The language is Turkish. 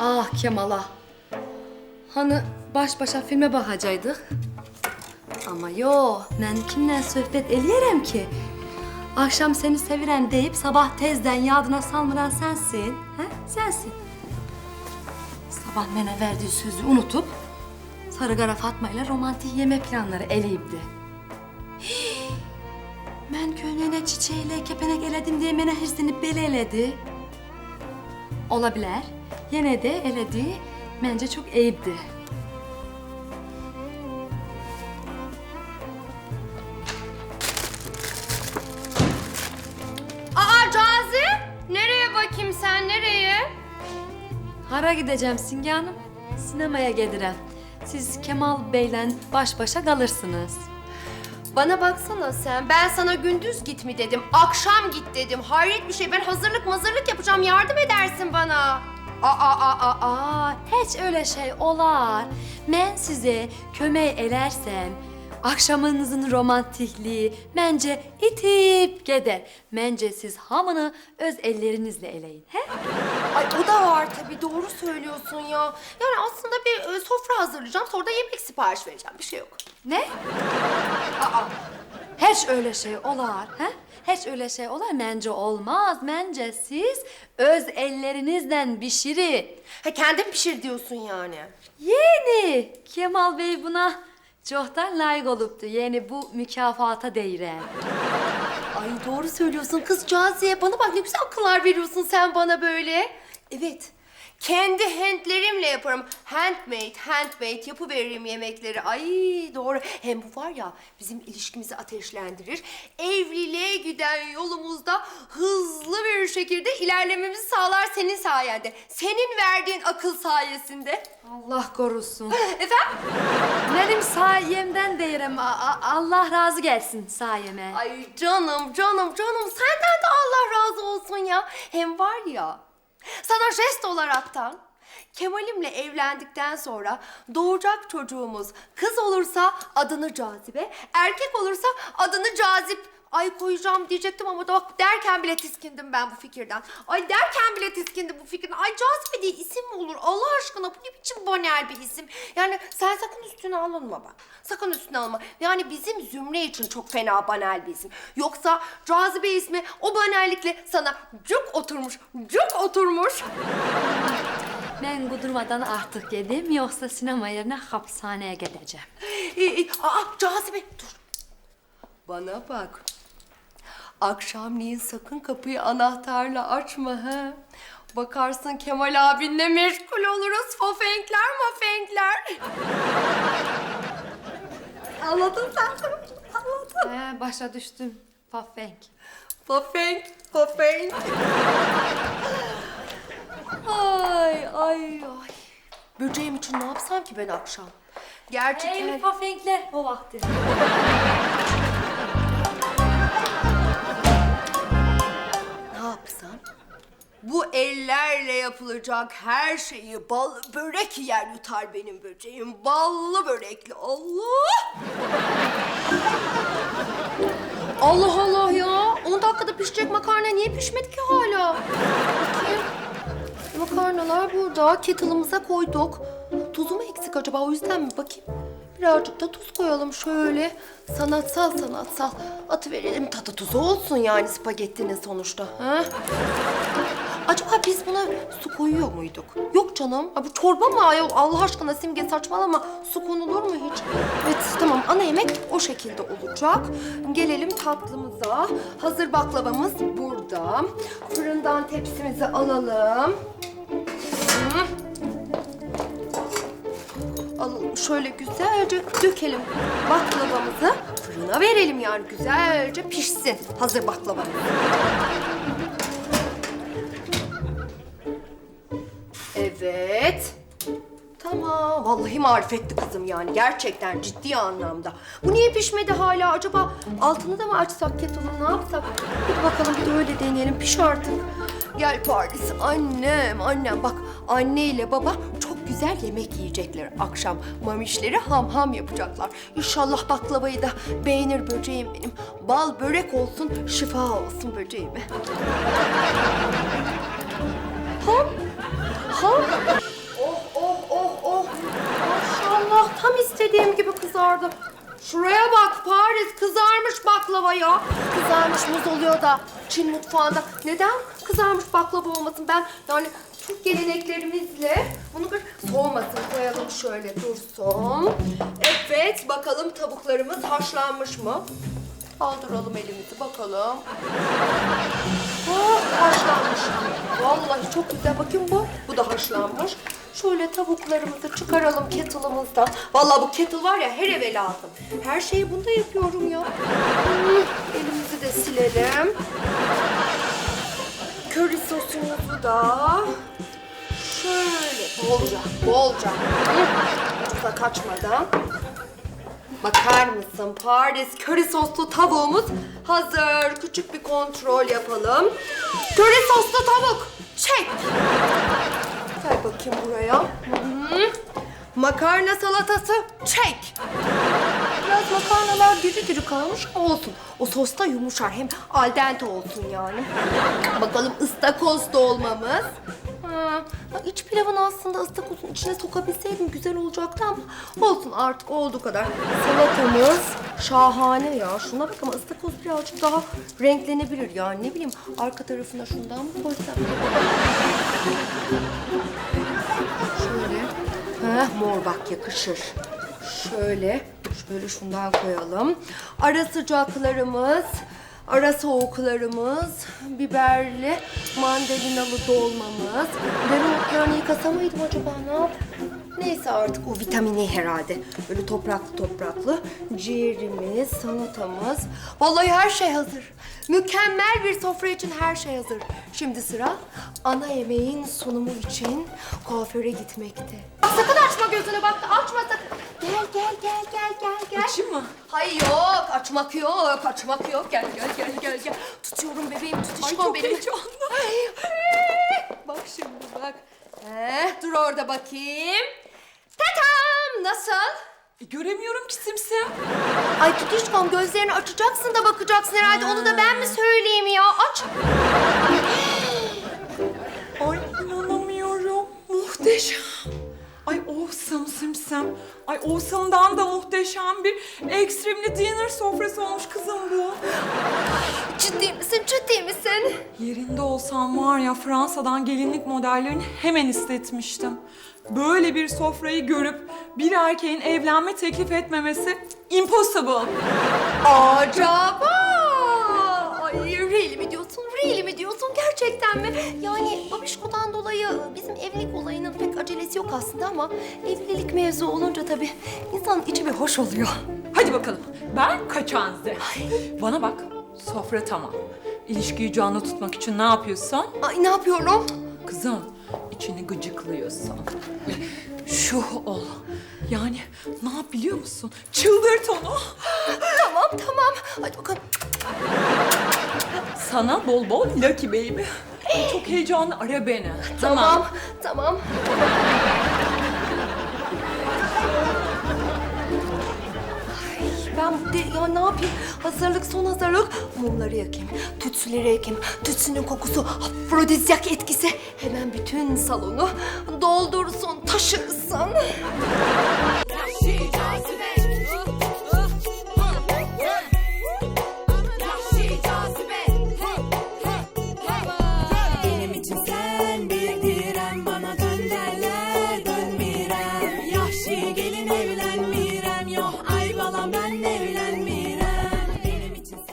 Ah Kemal'a. Hani baş başa filme bakacaktık. Ama yo, ben kimle sohbet eleyerem ki? Akşam seni sevirem deyip sabah tezden yadına salmıran sensin. He? Sensin. Sabah mene verdiği sözü unutup Sarıgara Fatma ile romantik yeme planları eleyipti. Ben köyüne çiçeğiyle kepenek eledim diye mene hırslanıp beli eledi. Olabilir. Yine de eledi. Bence çok eyipti. Aa Cazi! Nereye bakayım sen nereye? Hara gideceğim Singe Hanım. Sinemaya gelirem. Siz Kemal Bey'le baş başa kalırsınız. Bana baksana sen. Ben sana gündüz git mi dedim. Akşam git dedim. Hayret bir şey. Ben hazırlık mazırlık yapacağım. Yardım edersin bana. Aa, aa, aa, aa, hiç öyle şey olar. Ben size kömeği elersem, akşamınızın romantikliği bence itip gider. Bence siz hamını öz ellerinizle eleyin. He? Ay o da var tabii. Doğru söylüyorsun ya. Yani aslında bir e, sofra hazırlayacağım. Sonra da yemek sipariş vereceğim. Bir şey yok. Ne? Aa, hiç öyle şey olar. He? Hiç öyle şey olar. Bence olmaz. Bence siz öz ellerinizden pişirin. Ha kendin pişir diyorsun yani. Yeni. Kemal Bey buna çoktan layık oluptu. Yani bu mükafata değiren. Ay doğru söylüyorsun kız Caziye. Bana bak ne güzel akıllar veriyorsun sen bana böyle. Evet. Kendi handlerimle yaparım. Handmade, handmade yapıveririm yemekleri. Ay doğru. Hem bu var ya bizim ilişkimizi ateşlendirir. Evliliğe giden yolumuzda hızlı bir şekilde ilerlememizi sağlar senin sayende. Senin verdiğin akıl sayesinde. Allah korusun. Efendim? Benim sayemden a- Allah razı gelsin sayeme. Ay canım canım canım senden de Allah razı olsun ya. Hem var ya sana jest olaraktan Kemal'imle evlendikten sonra doğacak çocuğumuz kız olursa adını Cazibe, erkek olursa adını Cazip. Ay koyacağım diyecektim ama da bak derken bile tiskindim ben bu fikirden. Ay derken bile tiskindim bu fikirden. Ay Cazibe diye isim mi olur Allah aşkına bu ne biçim banal bir isim. Yani sen sakın üstüne alınma bak. Sakın üstüne alma. Yani bizim zümre için çok fena banal bir isim. Yoksa Cazibe ismi o banallikle sana cuk oturmuş, cuk oturmuş. Ben kudurmadan artık yedim yoksa sinema yerine hapishaneye gideceğim. Ee, aa Cazibe dur. Bana bak. Akşamleyin sakın kapıyı anahtarla açma ha. Bakarsın Kemal abinle meşgul oluruz. Fofenkler mafenkler. Anladın sen? Anladın. He, başa düştüm. Pafenk. Fofenk, fofenk. ay, ay, ay. Böceğim için ne yapsam ki ben akşam? Gerçi Ey pafenkler o vakti. Yapılacak her şeyi bal börek yer yutar benim böceğim. Ballı börekli. Allah! Allah Allah ya. 10 dakikada pişecek makarna niye pişmedi ki hala? Bakayım. Makarnalar burada. Kettle'ımıza koyduk. Tuzu mu eksik acaba? O yüzden mi? Bakayım. Birazcık da tuz koyalım şöyle. Sanatsal sanatsal. Atı verelim tadı tuzu olsun yani spagettinin sonuçta. Ha? Acaba biz buna su koyuyor muyduk? Yok canım. Ha, bu çorba mı ayol? Allah aşkına Simge saçmalama. Su konulur mu hiç? Evet tamam ana yemek o şekilde olacak. Gelelim tatlımıza. Hazır baklavamız burada. Fırından tepsimizi alalım. Hı. Alalım şöyle güzelce dökelim baklavamızı. Fırına verelim yani güzelce pişsin. Hazır baklavamız. Evet. Tamam. Vallahi marifetli kızım yani. Gerçekten ciddi anlamda. Bu niye pişmedi hala acaba? Altını da mı açsak kettle'ın ne yapsak? Hadi bakalım bir de öyle deneyelim. Piş artık. Gel Paris. Annem, annem. Bak anne ile baba çok güzel yemek yiyecekler akşam. Mamişleri ham ham yapacaklar. İnşallah baklavayı da beğenir böceğim benim. Bal börek olsun, şifa olsun böceğime. Aha. Oh oh oh oh. Maşallah tam istediğim gibi kızardı. Şuraya bak Paris kızarmış baklava ya. Kızarmış muz oluyor da Çin mutfağında. Neden kızarmış baklava olmasın? Ben yani Türk geleneklerimizle bunu bir soğumasın koyalım şöyle dursun. Evet bakalım tavuklarımız haşlanmış mı? Kaldıralım elimizi bakalım. Ha, haşlanmış. Vallahi çok güzel. Bakın bu Haşlanmış. Şöyle tavuklarımızı çıkaralım kettle'ımızdan. Vallahi bu kettle var ya her eve lazım. Her şeyi bunda yapıyorum ya. Elimizi de silelim. Köri sosumuzu da şöyle bolca, bolca. Ucuza kaçmadan. Bakar mısın Paris köri soslu tavuğumuz hazır. Küçük bir kontrol yapalım. Köri soslu tavuk çek. Gel bakayım buraya. Hı. Makarna salatası çek. Biraz makarnalar diri diri kalmış olsun. O sosta yumuşar hem al dente olsun yani. Bakalım ıstakoz dolmamız. Ha, iç pilavın aslında ıstakozun içine sokabilseydim güzel olacaktı ama olsun artık olduğu kadar. Salatamız şahane ya. Şuna bak ama ıstakoz birazcık daha renklenebilir yani ne bileyim arka tarafına şundan mı koysak? Şöyle. Heh, mor bak yakışır. Şöyle, şöyle şundan koyalım. Ara sıcaklarımız, ara soğuklarımız, biberli, mandalinalı dolmamız. Dereotlarını yıkasa mıydım acaba ne yap? Neyse artık o vitamini herhalde. Böyle topraklı topraklı. Ciğerimiz, salatamız. Vallahi her şey hazır. Mükemmel bir sofra için her şey hazır. Şimdi sıra ana yemeğin sunumu için kuaföre gitmekte. Bak sakın açma gözünü bak açma sakın. Gel gel gel gel gel gel. Açayım mı? Hayır yok açmak yok açmak yok. Gel gel gel gel gel. Tutuyorum bebeğim tutuşma Ay, çok benim. heyecanlı. Ay. Bak şimdi bak. Eh, dur orada bakayım. Göremiyorum ki simsim. Ay tutuşkom gözlerini açacaksın da bakacaksın herhalde. Onu da ben mi söyleyeyim ya? Aç. Simsim. Ay awesome'dan da muhteşem bir extremely dinner sofrası olmuş kızım bu. Ciddi misin? Ciddi misin? Yerinde olsam var ya Fransa'dan gelinlik modellerini hemen istetmiştim. Böyle bir sofrayı görüp bir erkeğin evlenme teklif etmemesi impossible. Acaba? Ay really mi diyorsun? Really mi diyorsun? Gerçekten mi? Yani babişkodan dolayı bizim evlilik olayının pek yok aslında ama evlilik mevzu olunca tabii insanın içi bir hoş oluyor. Hadi bakalım. Ben kaçanze. Bana bak. Sofra tamam. İlişkiyi canlı tutmak için ne yapıyorsun? Ay ne yapıyorum? Kızım içini gıcıklıyorsun. Şu ol. Yani ne yap biliyor musun? Çıldırt onu. Tamam tamam. Hadi bakalım. Sana bol bol Lucky Baby. Çok heyecanlı ara beni. Tamam tamam. Ben de, ya ne yapayım? Hazırlık son hazırlık. Mumları yakayım, tütsüleri yakayım. Tütsünün kokusu, afrodizyak etkisi hemen bütün salonu doldursun, taşırsın.